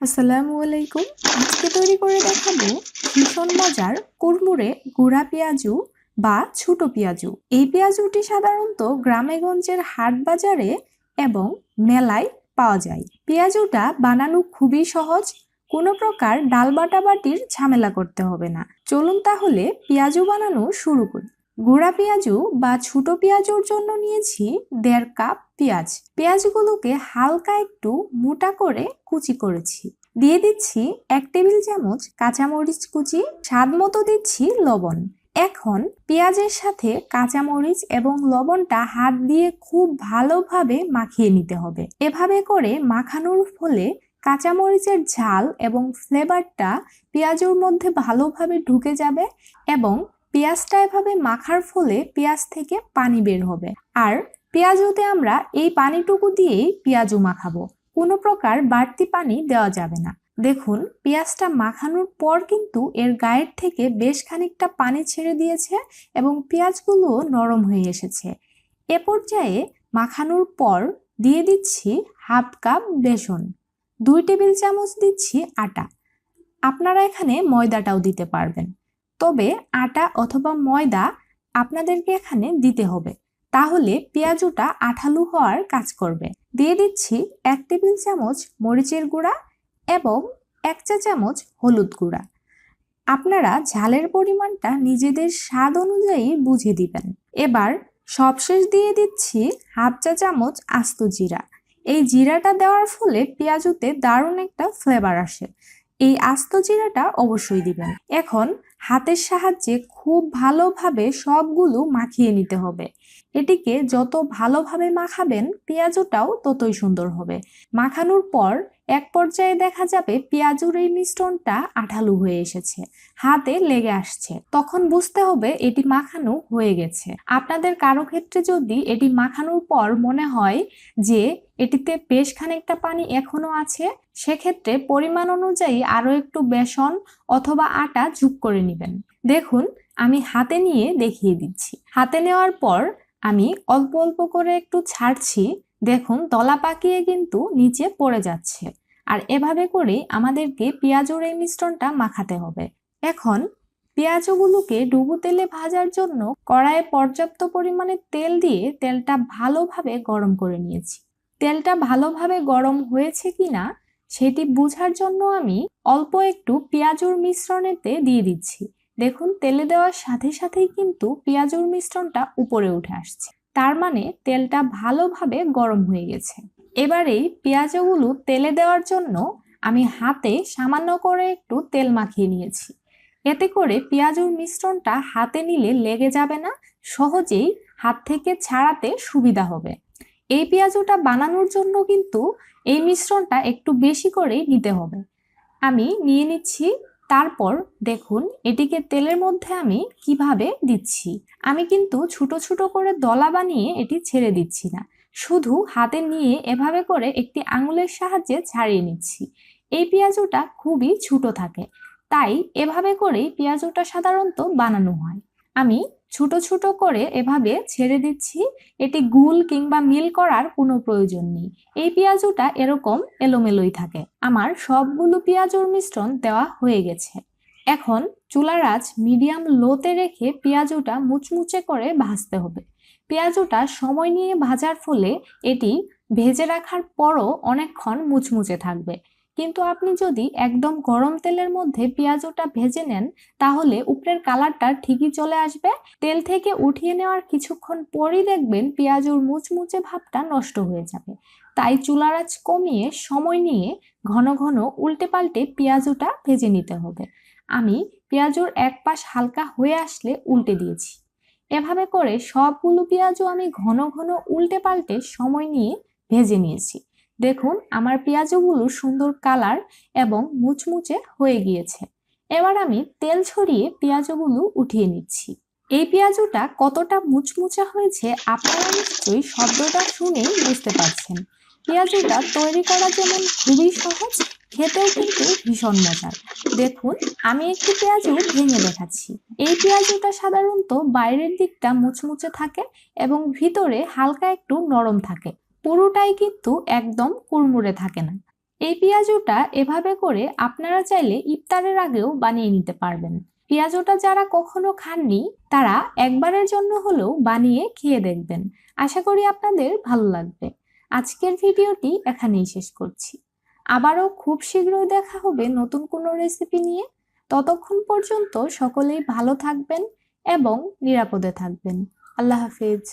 আসসালামু আলাইকুম। আজকে তৈরি করে দেখাবো ভীষণ মজার কুড়মুড়ে গুঁড়া পেঁয়াজু বা ছোট পেঁয়াজু। এই পেঁয়াজুটি সাধারণত গ্রামেগঞ্জের হাট বাজারে এবং মেলায় পাওয়া যায়। পেঁয়াজুটা বানানো খুবই সহজ। কোনো প্রকার ডাল বাটাবাটির ঝামেলা করতে হবে না। চলুন তাহলে পেঁয়াজু বানানো শুরু করি। গুঁড়া পেঁয়াজু বা ছোট পেঁয়াজুর জন্য নিয়েছি দেড় কাপ পেঁয়াজ। পেঁয়াজগুলোকে হালকা একটু মোটা করে কুচি করেছি। দিয়ে দিচ্ছি এক টেবিল চামচ কাঁচামরিচ কুচি, স্বাদ মতো দিচ্ছি লবণ। এখন পেঁয়াজের সাথে কাঁচামরিচ এবং লবণটা হাত দিয়ে খুব ভালোভাবে মাখিয়ে নিতে হবে। এভাবে করে মাখানোর ফলে কাঁচামরিচের ঝাল এবং ফ্লেভারটা পেঁয়াজের মধ্যে ভালোভাবে ঢুকে যাবে এবং পেঁয়াজটা এভাবে মাখার ফলে পেঁয়াজ থেকে পানি বের হবে। আর পেঁয়াজুতে আমরা এই পানিটুকু দিয়েই পেঁয়াজু মাখাবো। কোনো প্রকার বাড়তি পানি দেওয়া যাবে না। দেখুন, পেঁয়াজটা মাখানোর পর কিন্তু এর গায়ের থেকে বেশ খানিকটা পানি ছেড়ে দিয়েছে এবং পেঁয়াজগুলো নরম হয়ে এসেছে। এ পর্যায়ে মাখানোর পর দিয়ে দিচ্ছি হাফ কাপ বেসন, দুই টেবিল চামচ দিচ্ছি আটা। আপনারা এখানে ময়দাটাও দিতে পারবেন। তবে আটা অথবা ময়দা আপনাদেরকে এখানে দিতে হবে। তাহলে পেঁয়াজুটা আঠালু হওয়ার কাজ করবে। দিয়ে দিচ্ছি এক টেবিল চামচ মরিচের গুঁড়া এবং এক চা চামচ হলুদ গুঁড়া। আপনারা ঝালের পরিমাণটা নিজেদের স্বাদ অনুযায়ী বুঝে দিবেন। এবার সবশেষ দিয়ে দিচ্ছি হাফ চা চামচ আস্ত জিরা। এই জিরাটা দেওয়ার ফলে পেঁয়াজুতে দারুণ একটা ফ্লেভার আসে। এই আস্ত জিরাটা অবশ্যই দিবেন। এখন হাতের সাহায্যে খুব ভালোভাবে সবগুলো মাখিয়ে নিতে হবে। এটিকে যত ভালোভাবে মাখাবেন, পেঁয়াজটাও ততই সুন্দর হবে। মাখানোর পর এক পর্যায়ে দেখা যাবে পেঁয়াজুর এই মিশ্রণটা আঠালু হয়ে এসেছে, হাতে লেগে আসছে। তখন বুঝতে হবে এটি মাখানো হয়ে গেছে। আপনাদের কারও ক্ষেত্রে যদি এটি মাখানোর পর মনে হয় যে এটিতে বেশ খানিকটা পানি এখনও আছে, সেক্ষেত্রে পরিমাণ অনুযায়ী আরও একটু বেসন অথবা আটা যোগ করে নেবেন। দেখুন, আমি হাতে নিয়ে দেখিয়ে দিচ্ছি। হাতে নেওয়ার পর আমি অল্প অল্প করে একটু ছাড়ছি দেখুন, তলা পাকিয়ে কিন্তু নিচে পড়ে যাচ্ছে। আর এভাবে করেই আমাদেরকে পেঁয়াজুর এই মিশ্রণটা মাখাতে হবে। এখন পেঁয়াজগুলোকে ডুবো তেলে ভাজার জন্য কড়াইয়ে পর্যাপ্ত পরিমাণে তেল দিয়ে তেলটা ভালোভাবে গরম করে নিয়েছি। তেলটা ভালোভাবে গরম হয়েছে কিনা সেটি বোঝার জন্য আমি অল্প একটু পেঁয়াজুর মিশ্রণেতে দিয়ে দিচ্ছি। দেখুন, তেলে দেওয়ার সাথে সাথেই কিন্তু পেঁয়াজুর মিশ্রণটা উপরে উঠে আসছে। তার মানে তেলটা ভালোভাবে গরম হয়ে গেছে। এবারেই পেঁয়াজগুলো তেলে দেওয়ার জন্য আমি হাতে সামান্য করে একটু তেল মাখিয়ে নিয়েছি। এতে করে পেঁয়াজুর মিশ্রণটা হাতে নিলে লেগে যাবে না, সহজেই হাত থেকে ছাড়াতে সুবিধা হবে। এই পেঁয়াজুটা বানানোর জন্য কিন্তু এই মিশ্রণটা একটু বেশি করেই নিতে হবে। আমি নিয়ে নিচ্ছি তারপর দেখুন, এটিকে তেলের মধ্যে আমি কীভাবে দিচ্ছি? আমি কিন্তু ছোট ছোট করে দলা বানিয়ে এটি ছেড়ে দিচ্ছি না। শুধু হাতে নিয়ে এভাবে করে একটি আঙুলের সাহায্যে ছাড়িয়ে নিচ্ছি। এই পেঁয়াজুটা খুবই ছোট থাকে, তাই এভাবে করেই পেঁয়াজুটা সাধারণত বানানো হয়। আমি ছোট ছোট করে এভাবে ছেড়ে দিচ্ছি। এটি গুল কিংবা মিল করার কোনো প্রয়োজন নেই। এই পেঁয়াজুটা এরকম এলোমেলোই থাকে। আমার সবগুলো পেঁয়াজুর মিশ্রণ দেওয়া হয়ে গেছে। এখন চুলার আঁচ মিডিয়াম লোতে রেখে পেঁয়াজুটা মুচমুচে করে ভাজতে হবে। পেঁয়াজুটা সময় নিয়ে ভাজার ফলে এটি ভেজে রাখার পরও অনেকক্ষণ মুচমুচে থাকবে। কিন্তু আপনি যদি একদম গরম তেলের মধ্যে পেঁয়াজটা ভেজে নেন, তাহলে উপরের কালারটা ঠিকই চলে আসবে। তেল থেকে উঠিয়ে নেওয়ার কিছুক্ষণ পরই দেখবেন পেঁয়াজুর মুচমুচে ভাবটা নষ্ট হয়ে যাবে। তাই চুলার কমিয়ে সময় নিয়ে ঘন ঘন উল্টে পাল্টে পেঁয়াজুটা ভেজে নিতে হবে। আমি পেঁয়াজুর এক পাশ হালকা হয়ে আসলে উল্টে দিয়েছি। এভাবে করে সবগুলো পেঁয়াজও আমি ঘন ঘন উল্টে পাল্টে সময় নিয়ে ভেজে নিয়েছি। দেখুন, আমার পেঁয়াজগুলো সুন্দর কালার এবং মুচমুচে হয়ে গিয়েছে। এবার আমি তেল ছড়িয়ে পেঁয়াজগুলো উঠিয়ে নিচ্ছি। এই পেঁয়াজুটা কতটা মুচমুচে হয়েছে আপনারা নিশ্চয়ই শব্দটা শুনেই বুঝতে পারছেন। পেঁয়াজুটা তৈরি করা যেমন খুবই সহজ, খেতেও কিন্তু ভীষণ মজার। দেখুন, আমি একটি পেঁয়াজু ভেঙে দেখাচ্ছি। এই পেঁয়াজুটা সাধারণত বাইরের দিকটা মুচমুচে থাকে এবং ভিতরে হালকা একটু নরম থাকে। পুরোটাই কিন্তু একদম কুড়মুড়ে থাকে না। এই পেঁয়াজুটা এভাবে করে আপনারা চাইলে ইফতারের আগেও বানিয়ে নিতে পারবেন। পেঁয়াজুটা যারা কখনো খাননি, তারা একবারের জন্য হলেও বানিয়ে খেয়ে দেখবেন। আশা করি আপনাদের ভালো লাগবে। আজকের ভিডিওটি এখানেই শেষ করছি। আবারও খুব শীঘ্রই দেখা হবে নতুন কোনো রেসিপি নিয়ে। ততক্ষণ পর্যন্ত সকলেই ভালো থাকবেন এবং নিরাপদে থাকবেন। আল্লাহ হাফিজ।